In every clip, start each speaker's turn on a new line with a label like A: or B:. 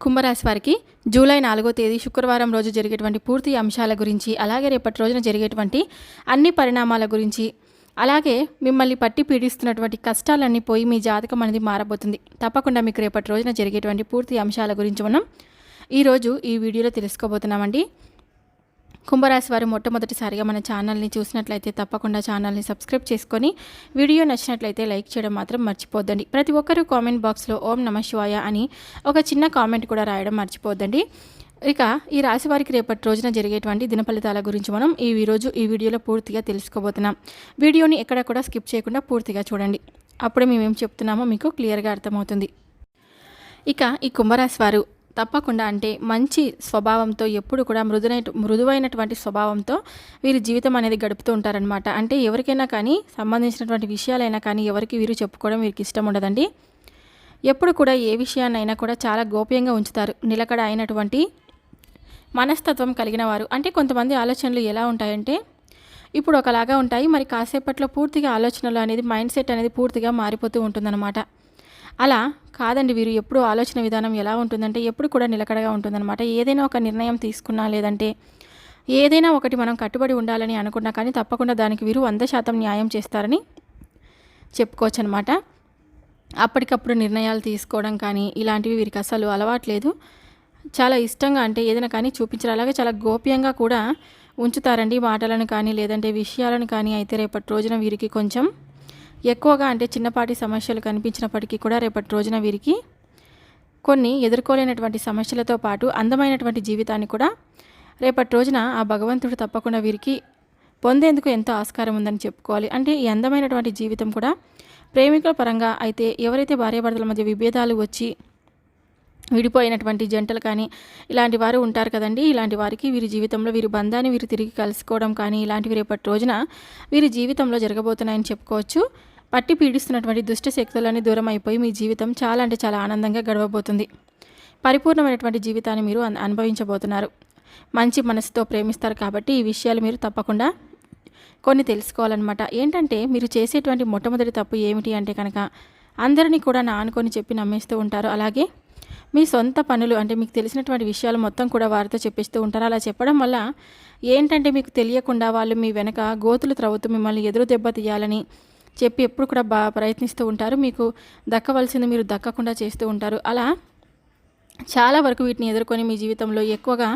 A: కుంభరాశి వారికి జూలై నాలుగో తేదీ శుక్రవారం రోజు జరిగేటువంటి పూర్తి అంశాల గురించి అలాగే రేపటి రోజున జరిగేటువంటి అన్ని పరిణామాల గురించి అలాగే మిమ్మల్ని పట్టి పీడిస్తున్నటువంటి కష్టాలన్నీ పోయి మీ జాతకం అనేది మారబోతుంది. తప్పకుండా మీకు రేపటి రోజున జరిగేటువంటి పూర్తి అంశాల గురించి మనం ఈరోజు ఈ వీడియోలో తెలుసుకోబోతున్నామండి. కుంభరాశి వారు మొట్టమొదటిసారిగా మన ఛానల్ని చూసినట్లయితే తప్పకుండా ఛానల్ని సబ్స్క్రైబ్ చేసుకొని వీడియో నచ్చినట్లయితే లైక్ చేయడం మాత్రం మర్చిపోద్దండి. ప్రతి ఒక్కరూ కామెంట్ బాక్స్లో ఓం నమ శివాయ అని ఒక చిన్న కామెంట్ కూడా రాయడం మర్చిపోద్దండి. ఇక ఈ రాశి వారికి రేపటి రోజున జరిగేటువంటి దిన ఫలితాల గురించి మనం ఈ రోజు ఈ వీడియోలో పూర్తిగా తెలుసుకోబోతున్నాం. వీడియోని ఎక్కడ కూడా స్కిప్ చేయకుండా పూర్తిగా చూడండి. అప్పుడే మేమేం చెప్తున్నామో మీకు క్లియర్గా అర్థమవుతుంది. ఇక ఈ కుంభరాశి వారు తప్పకుండా అంటే మంచి స్వభావంతో ఎప్పుడు కూడా మృదునై మృదువైనటువంటి స్వభావంతో వీరి జీవితం అనేది గడుపుతూ ఉంటారనమాట అంటే ఎవరికైనా కానీ సంబంధించినటువంటి విషయాలైనా కానీ ఎవరికి వీరు చెప్పుకోవడం వీరికి ఇష్టం ఉండదండి. ఎప్పుడు కూడా ఏ విషయాన్నైనా కూడా చాలా గోప్యంగా ఉంచుతారు. నిలకడ అయినటువంటి మనస్తత్వం కలిగిన వారు. అంటే కొంతమంది ఆలోచనలు ఎలా ఉంటాయంటే ఇప్పుడు ఒకలాగా ఉంటాయి మరి కాసేపట్లో పూర్తిగా ఆలోచనలు అనేది మైండ్ సెట్ అనేది పూర్తిగా మారిపోతూ ఉంటుందన్నమాట. అలా కాదండి వీరు ఎప్పుడు ఆలోచన విధానం ఎలా ఉంటుందంటే ఎప్పుడు కూడా నిలకడగా ఉంటుందన్నమాట. ఏదైనా ఒక నిర్ణయం తీసుకున్నా లేదంటే ఏదైనా ఒకటి మనం కట్టుబడి ఉండాలని అనుకున్నా కానీ తప్పకుండా దానికి వీరు వంద శాతం న్యాయం చేస్తారని చెప్పుకోవచ్చు అనమాట అప్పటికప్పుడు నిర్ణయాలు తీసుకోవడం కానీ ఇలాంటివి వీరికి అసలు అలవాట్లేదు చాలా ఇష్టంగా అంటే ఏదైనా కానీ చూపించారు. అలాగే చాలా గోప్యంగా కూడా ఉంచుతారండి మాటలను కానీ లేదంటే విషయాలను కానీ అయితే రేపటి రోజున వీరికి కొంచెం ఎక్కువగా అంటే చిన్నపాటి సమస్యలు కనిపించినప్పటికీ కూడా రేపటి రోజున వీరికి కొన్ని ఎదుర్కోలేనటువంటి సమస్యలతో పాటు అందమైనటువంటి జీవితాన్ని కూడా రేపటి రోజున ఆ భగవంతుడు తప్పకుండా వీరికి పొందేందుకు ఎంతో ఆస్కారం ఉందని చెప్పుకోవాలి. అంటే ఈ అందమైనటువంటి జీవితం కూడా ప్రేమికుల పరంగా అయితే ఎవరైతే భార్యాభర్తల మధ్య విభేదాలు వచ్చి విడిపోయినటువంటి జంటలు కానీ ఇలాంటి వారు ఉంటారు కదండి. ఇలాంటి వారికి వీరి జీవితంలో వీరి బంధాన్ని వీరు తిరిగి కలుసుకోవడం కానీ ఇలాంటివి రేపటి రోజున వీరి జీవితంలో జరగబోతున్నాయని చెప్పుకోవచ్చు. పట్టి పీడిస్తున్నటువంటి దుష్ట శక్తులన్నీ దూరం అయిపోయి మీ జీవితం చాలా అంటే చాలా ఆనందంగా గడవబోతుంది. పరిపూర్ణమైనటువంటి జీవితాన్ని మీరు అనుభవించబోతున్నారు. మంచి మనసుతో ప్రేమిస్తారు కాబట్టి ఈ విషయాలు మీరు తప్పకుండా కొన్ని తెలుసుకోవాలన్నమాట. ఏంటంటే మీరు చేసేటువంటి మొట్టమొదటి తప్పు ఏమిటి అంటే కనుక అందరినీ కూడా నా అనుకొని చెప్పి నమ్మేస్తూ ఉంటారు. అలాగే మీ సొంత పనులు అంటే మీకు తెలిసినటువంటి విషయాలు మొత్తం కూడా వారితో చెప్పిస్తూ ఉంటారు. అలా చెప్పడం వల్ల ఏంటంటే మీకు తెలియకుండా వాళ్ళు మీ వెనక గోతులు త్రవ్వుతూ మిమ్మల్ని ఎదురు దెబ్బ తీయాలని చెప్పి ఎప్పుడు కూడా బా ప్రయత్నిస్తూ ఉంటారు. మీకు దక్కవలసింది మీరు దక్కకుండా చేస్తూ ఉంటారు. అలా చాలా వరకు వీటిని ఎదుర్కొని మీ జీవితంలో ఎక్కువగా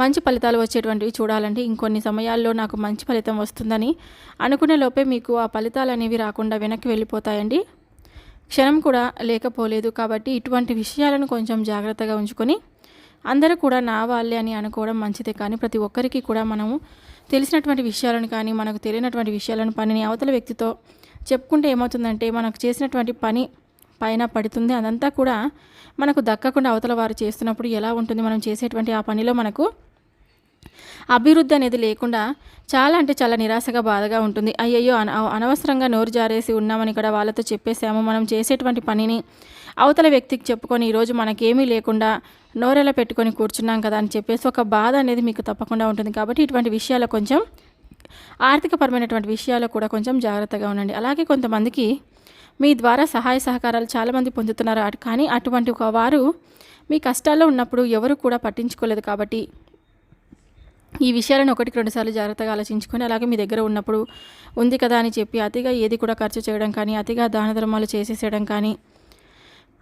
A: మంచి ఫలితాలు వచ్చేటువంటివి చూడాలంటే ఇంకొన్ని సమయాల్లో నాకు మంచి ఫలితం వస్తుందని అనుకునే లోపే మీకు ఆ ఫలితాలు అనేవి రాకుండా వెనక్కి వెళ్ళిపోతాయండి. క్షణం కూడా లేకపోలేదు కాబట్టి ఇటువంటి విషయాలను కొంచెం జాగ్రత్తగా ఉంచుకొని అందరూ కూడా నా వాళ్ళే అని అనుకోవడం మంచిదే కానీ ప్రతి ఒక్కరికి కూడా మనము తెలిసినటువంటి విషయాలను కానీ మనకు తెలియనటువంటి విషయాలను పనిని అవతల వ్యక్తితో చెప్పుకుంటే ఏమవుతుందంటే మనకు చేసినటువంటి పని పైన పడుతుంది. అదంతా కూడా మనకు దక్కకుండా అవతల వారు చేస్తున్నప్పుడు ఎలా ఉంటుంది? మనం చేసేటువంటి ఆ పనిలో మనకు అభివృద్ధి అనేది లేకుండా చాలా అంటే చాలా నిరాశగా బాధగా ఉంటుంది. అయ్యయ్యో అన అనవసరంగా నోరు జారేసి ఉన్నామని కూడా వాళ్ళతో చెప్పేసాము. మనం చేసేటువంటి పనిని అవతల వ్యక్తికి చెప్పుకొని ఈరోజు మనకేమీ లేకుండా నోరెలా పెట్టుకొని కూర్చున్నాం కదా అని చెప్పేసి ఒక బాధ అనేది మీకు తప్పకుండా ఉంటుంది. కాబట్టి ఇటువంటి విషయాలు కొంచెం ఆర్థికపరమైనటువంటి విషయాల్లో కూడా కొంచెం జాగ్రత్తగా ఉండండి. అలాగే కొంతమందికి మీ ద్వారా సహాయ సహకారాలు చాలామంది పొందుతున్నారు. కానీ అటువంటి ఒక వారు మీ కష్టాల్లో ఉన్నప్పుడు ఎవరు కూడా పట్టించుకోలేదు కాబట్టి ఈ విషయాలను ఒకటికి రెండుసార్లు జాగ్రత్తగా ఆలోచించుకొని అలాగే మీ దగ్గర ఉన్నప్పుడు ఉంది కదా అని చెప్పి అతిగా ఏది కూడా ఖర్చు చేయడం కానీ అతిగా దాన ధర్మాలు చేసేసేయడం కానీ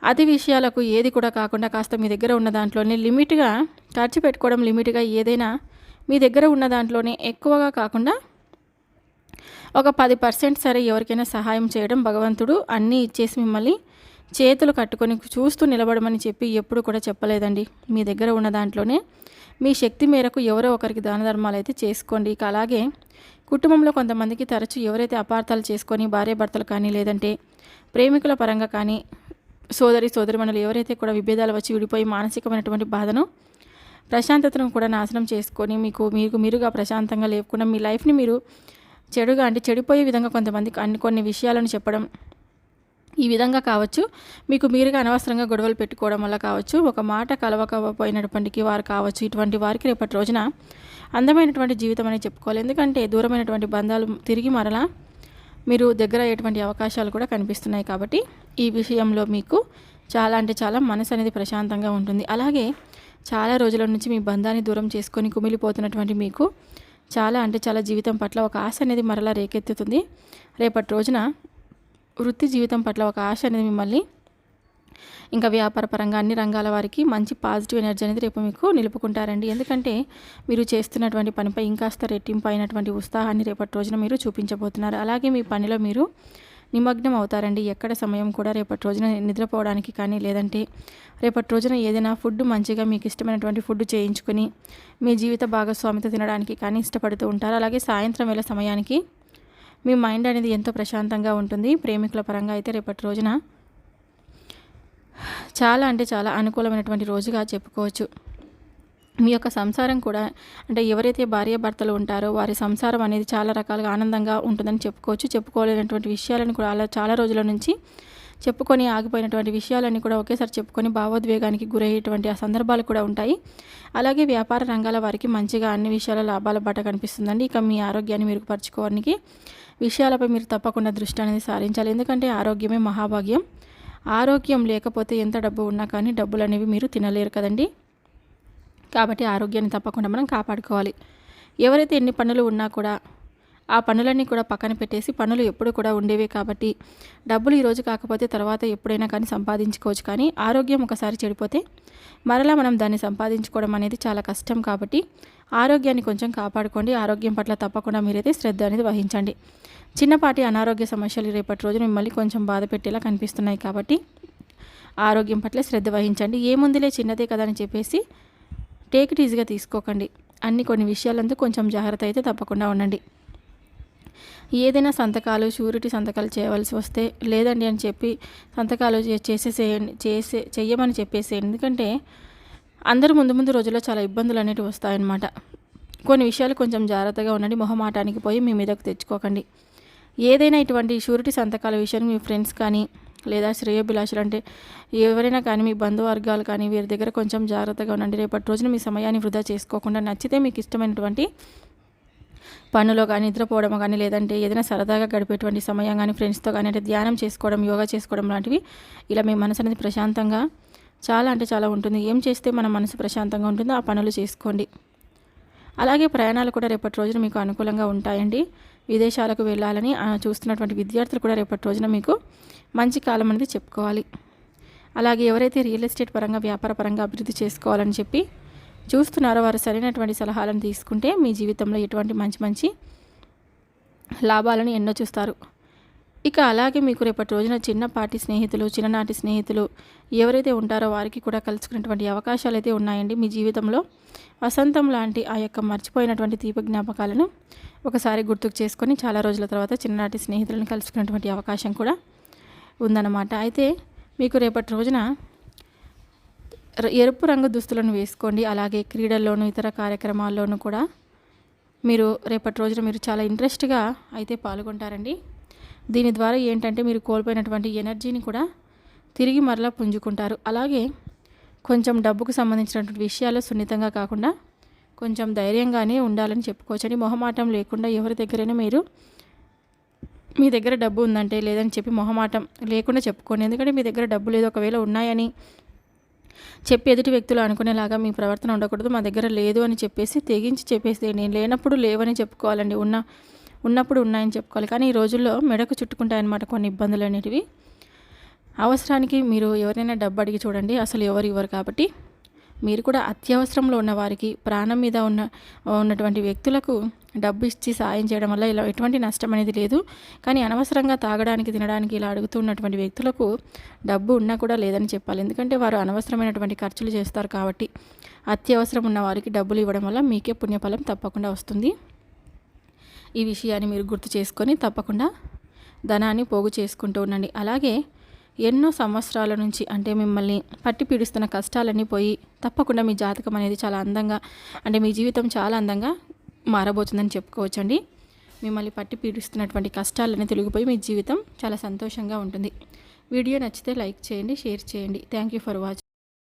A: అతి విషయాలకు ఏది కూడా కాకుండా కాస్త మీ దగ్గర ఉన్న దాంట్లోనే లిమిట్గా ఖర్చు పెట్టుకోవడం లిమిట్గా ఏదైనా మీ దగ్గర ఉన్న దాంట్లోనే ఎక్కువగా కాకుండా ఒక పది పర్సెంట్ సరే ఎవరికైనా సహాయం చేయడం భగవంతుడు అన్నీ ఇచ్చేసి మిమ్మల్ని చేతులు కట్టుకొని చూస్తూ నిలబడమని చెప్పి ఎప్పుడు కూడా చెప్పలేదండి. మీ దగ్గర ఉన్న దాంట్లోనే మీ శక్తి మేరకు ఎవరో ఒకరికి దాన ధర్మాలు అయితే చేసుకోండి. ఇక అలాగే కుటుంబంలో కొంతమందికి తరచూ ఎవరైతే అపార్థాలు చేసుకొని భార్యాభర్తలు కానీ లేదంటే ప్రేమికుల పరంగా కానీ సోదరి సోదరిమణులు ఎవరైతే కూడా విభేదాలు వచ్చి విడిపోయి మానసికమైనటువంటి బాధను ప్రశాంతతను కూడా నాశనం చేసుకొని మీకు మీకు మీరుగా ప్రశాంతంగా లేకుండా మీ లైఫ్ని మీరు చెడుగా అంటే చెడిపోయే విధంగా కొంతమందికి అన్ని కొన్ని విషయాలను చెప్పడం ఈ విధంగా కావచ్చు. మీకు మీరుగా అనవసరంగా గొడవలు పెట్టుకోవడం వల్ల కావచ్చు. ఒక మాట కలవకపోయినటువంటి వారు కావచ్చు. ఇటువంటి వారికి రేపటి రోజున అందమైనటువంటి జీవితం అని చెప్పుకోవాలి. ఎందుకంటే దూరమైనటువంటి బంధాలు తిరిగి మరలా మీరు దగ్గర అయ్యేటువంటి అవకాశాలు కూడా కనిపిస్తున్నాయి కాబట్టి ఈ విషయంలో మీకు చాలా అంటే చాలా మనసు అనేది ప్రశాంతంగా ఉంటుంది. అలాగే చాలా రోజుల నుంచి మీ బంధాన్ని దూరం చేసుకొని కుమిలిపోతున్నటువంటి మీకు చాలా అంటే చాలా జీవితం పట్ల ఒక ఆశ అనేది మరలా రేకెత్తుతుంది. రేపటి రోజున వృత్తి జీవితం పట్ల ఒక ఆశ అనేది మిమ్మల్ని ఇంకా వ్యాపార పరంగా అన్ని రంగాల వారికి మంచి పాజిటివ్ ఎనర్జీ అనేది రేపు మీకు నిలుపుకుంటారండి. ఎందుకంటే మీరు చేస్తున్నటువంటి పనిపై ఇంకాస్త రెట్టింపు అయినటువంటి ఉత్సాహాన్ని రేపటి రోజున మీరు చూపించబోతున్నారు. అలాగే మీ పనిలో మీరు నిమగ్నం అవుతారండి. ఎక్కడ సమయం కూడా రేపటి రోజున నిద్రపోవడానికి కానీ లేదంటే రేపటి రోజున ఏదైనా ఫుడ్ మంచిగా మీకు ఇష్టమైనటువంటి ఫుడ్ చేయించుకుని మీ జీవిత భాగస్వామితో తినడానికి కానీ ఇష్టపడుతూ ఉంటారు. అలాగే సాయంత్రం వేళ సమయానికి మీ మైండ్ అనేది ఎంతో ప్రశాంతంగా ఉంటుంది. ప్రేమికుల పరంగా అయితే రేపటి రోజున చాలా అంటే చాలా అనుకూలమైనటువంటి రోజుగా చెప్పుకోవచ్చు. మీ యొక్క సంసారం కూడా అంటే ఎవరైతే భార్యాభర్తలు ఉంటారో వారి సంసారం అనేది చాలా రకాలుగా ఆనందంగా ఉంటుందని చెప్పుకోవచ్చు. చెప్పుకోలేనటువంటి విషయాలను కూడా అలా చాలా రోజుల నుంచి చెప్పుకొని ఆగిపోయినటువంటి విషయాలన్నీ కూడా ఒకేసారి చెప్పుకొని భావోద్వేగానికి గురయ్యేటువంటి ఆ సందర్భాలు కూడా ఉంటాయి. అలాగే వ్యాపార రంగాల వారికి మంచిగా అన్ని విషయాల లాభాల బాట కనిపిస్తుందండి. ఇక మీ ఆరోగ్యాన్ని మెరుగుపరచుకోవడానికి విషయాలపై మీరు తప్పకుండా దృష్టి అనేది సారించాలి. ఎందుకంటే ఆరోగ్యమే మహాభాగ్యం. ఆరోగ్యం లేకపోతే ఎంత డబ్బు ఉన్నా కానీ డబ్బులు అనేవి మీరు తినలేరు కదండి. కాబట్టి ఆరోగ్యాన్ని తప్పకుండా మనం కాపాడుకోవాలి. ఎవరైతే ఎన్ని పనులు ఉన్నా కూడా ఆ పనులన్నీ కూడా పక్కన పెట్టేసి పనులు ఎప్పుడు కూడా ఉండేవే కాబట్టి డబ్బులు ఈరోజు కాకపోతే తర్వాత ఎప్పుడైనా కానీ సంపాదించుకోవచ్చు. కానీ ఆరోగ్యం ఒకసారి చెడిపోతే మరలా మనం దాన్ని సంపాదించుకోవడం అనేది చాలా కష్టం కాబట్టి ఆరోగ్యాన్ని కొంచెం కాపాడుకోండి. ఆరోగ్యం పట్ల తప్పకుండా మీరైతే శ్రద్ధ అనేది వహించండి. చిన్నపాటి అనారోగ్య సమస్యలు రేపటి రోజు మిమ్మల్ని కొంచెం బాధ పెట్టేలా కనిపిస్తున్నాయి కాబట్టి ఆరోగ్యం పట్ల శ్రద్ధ వహించండి. ఏముందిలే చిన్నదే కదా అని చెప్పేసి టేక్ ఇట్ ఈజీగా తీసుకోకండి. అన్ని కొన్ని విషయాలంతా కొంచెం జాగ్రత్త అయితే తప్పకుండా ఉండండి. ఏదైనా సంతకాలు షూరిటీ సంతకాలు చేయవలసి వస్తే లేదండి అని చెప్పి సంతకాలు చేసేసేయండి చేసే చెయ్యమని చెప్పేసేయండి. ఎందుకంటే అందరూ ముందు ముందు రోజుల్లో చాలా ఇబ్బందులు అనేవి వస్తాయన్నమాట. కొన్ని విషయాలు కొంచెం జాగ్రత్తగా ఉండండి మొహమాటానికి పోయి మీ మీదకు తెచ్చుకోకండి. ఏదైనా ఇటువంటి షూరిటీ సంతకాల విషయాన్ని మీ ఫ్రెండ్స్ కానీ లేదా శ్రేయోభిలాషులు అంటే ఎవరైనా కానీ మీ బంధువర్గాలు కానీ వీరి దగ్గర కొంచెం జాగ్రత్తగా ఉండండి. రేపటి రోజున మీ సమయాన్ని వృధా చేసుకోకుండా నచ్చితే మీకు ఇష్టమైనటువంటి పనులో కానీ నిద్రపోవడం కానీ లేదంటే ఏదైనా సరదాగా గడిపేటువంటి సమయం కానీ ఫ్రెండ్స్తో కానీ అంటే ధ్యానం చేసుకోవడం యోగా చేసుకోవడం లాంటివి ఇలా మీ మనసు అనేది ప్రశాంతంగా చాలా అంటే చాలా ఉంటుంది. ఏం చేస్తే మన మనసు ప్రశాంతంగా ఉంటుందో ఆ పనులు చేసుకోండి. అలాగే ప్రయాణాలు కూడా రేపటి రోజున మీకు అనుకూలంగా ఉంటాయండి. విదేశాలకు వెళ్ళాలని చూస్తున్నటువంటి విద్యార్థులు కూడా రేపటి రోజున మీకు మంచి కాలం అనేది చెప్పుకోవాలి. అలాగే ఎవరైతే రియల్ ఎస్టేట్ పరంగా వ్యాపార పరంగా అభివృద్ధి చేసుకోవాలని చెప్పి చూస్తున్నారో వారు సరైనటువంటి సలహాలను తీసుకుంటే మీ జీవితంలో ఎటువంటి మంచి మంచి లాభాలను ఎన్నో చూస్తారు. ఇక అలాగే మీకు రేపటి రోజున చిన్నపాటి స్నేహితులు చిన్ననాటి స్నేహితులు ఎవరైతే ఉంటారో వారికి కూడా కలుసుకునేటువంటి అవకాశాలు అయితే ఉన్నాయండి. మీ జీవితంలో వసంతం లాంటి ఆ యొక్క మర్చిపోయినటువంటి దీప జ్ఞాపకాలను ఒకసారి గుర్తుకు చేసుకొని చాలా రోజుల తర్వాత చిన్ననాటి స్నేహితులను కలుసుకునేటువంటి అవకాశం కూడా ఉందన్నమాట. అయితే మీకు రేపటి రోజున ఎరుపు రంగు దుస్తులను వేసుకోండి. అలాగే క్రీడల్లోనూ ఇతర కార్యక్రమాల్లోనూ కూడా మీరు రేపటి రోజున మీరు చాలా ఇంట్రెస్ట్గా అయితే పాల్గొంటారండి. దీని ద్వారా ఏంటంటే మీరు కోల్పోయినటువంటి ఎనర్జీని కూడా తిరిగి మరలా పుంజుకుంటారు. అలాగే కొంచెం డబ్బుకు సంబంధించినటువంటి విషయాలు సున్నితంగా కాకుండా కొంచెం ధైర్యంగానే ఉండాలని చెప్పుకోవచ్చండి. మొహమాటం లేకుండా ఎవరి దగ్గరైనా మీరు మీ దగ్గర డబ్బు ఉందంటే లేదని చెప్పి మొహమాటం లేకుండా చెప్పుకోండి. ఎందుకంటే మీ దగ్గర డబ్బు లేదు ఒకవేళ ఉన్నాయని చెప్పి ఎదుటి వ్యక్తులు అనుకునేలాగా మీ ప్రవర్తన ఉండకూడదు మా దగ్గర లేదు అని చెప్పేసి తెగించి చెప్పేసి నేను లేనప్పుడు లేవని చెప్పుకోవాలండి. ఉన్న ఉన్నప్పుడు ఉన్నాయని చెప్పుకోవాలి. కానీ ఈ రోజుల్లో మెడకు చుట్టుకుంటాయన్నమాట కొన్ని ఇబ్బందులు అనేటివి. అవసరానికి మీరు ఎవరైనా డబ్బు అడిగి చూడండి. అసలు ఎవరు ఇవ్వరు కాబట్టి. మీరు కూడా అత్యవసరంలో ఉన్న వారికి ప్రాణం మీద ఉన్న ఉన్నటువంటి వ్యక్తులకు డబ్బు ఇచ్చి సాయం చేయడం వల్ల ఇలా ఎటువంటి నష్టం అనేది లేదు. కానీ అనవసరంగా తాగడానికి తినడానికి ఇలా అడుగుతున్నటువంటి వ్యక్తులకు డబ్బు ఉన్నా కూడా లేదని చెప్పాలి. ఎందుకంటే వారు అనవసరమైనటువంటి ఖర్చులు చేస్తారు కాబట్టి అత్యవసరం ఉన్న వారికి డబ్బులు ఇవ్వడం వల్ల మీకే పుణ్యఫలం తప్పకుండా వస్తుంది. ఈ విషయాన్ని మీరు గుర్తు చేసుకొని తప్పకుండా ధనాన్ని పోగు చేసుకుంటూ ఉండండి. అలాగే ఎన్నో సంవత్సరాల నుంచి అంటే మిమ్మల్ని పట్టి పీడిస్తున్న కష్టాలన్నీ పోయి తప్పకుండా మీ జాతకం అనేది చాలా అందంగా అంటే మీ జీవితం చాలా అందంగా మారబోతుందని చెప్పుకోవచ్చండి. మిమ్మల్ని పట్టి పీడిస్తున్నటువంటి కష్టాలన్నీ తొలగిపోయి మీ జీవితం చాలా సంతోషంగా ఉంటుంది. వీడియో నచ్చితే లైక్ చేయండి షేర్ చేయండి. Thank you for watching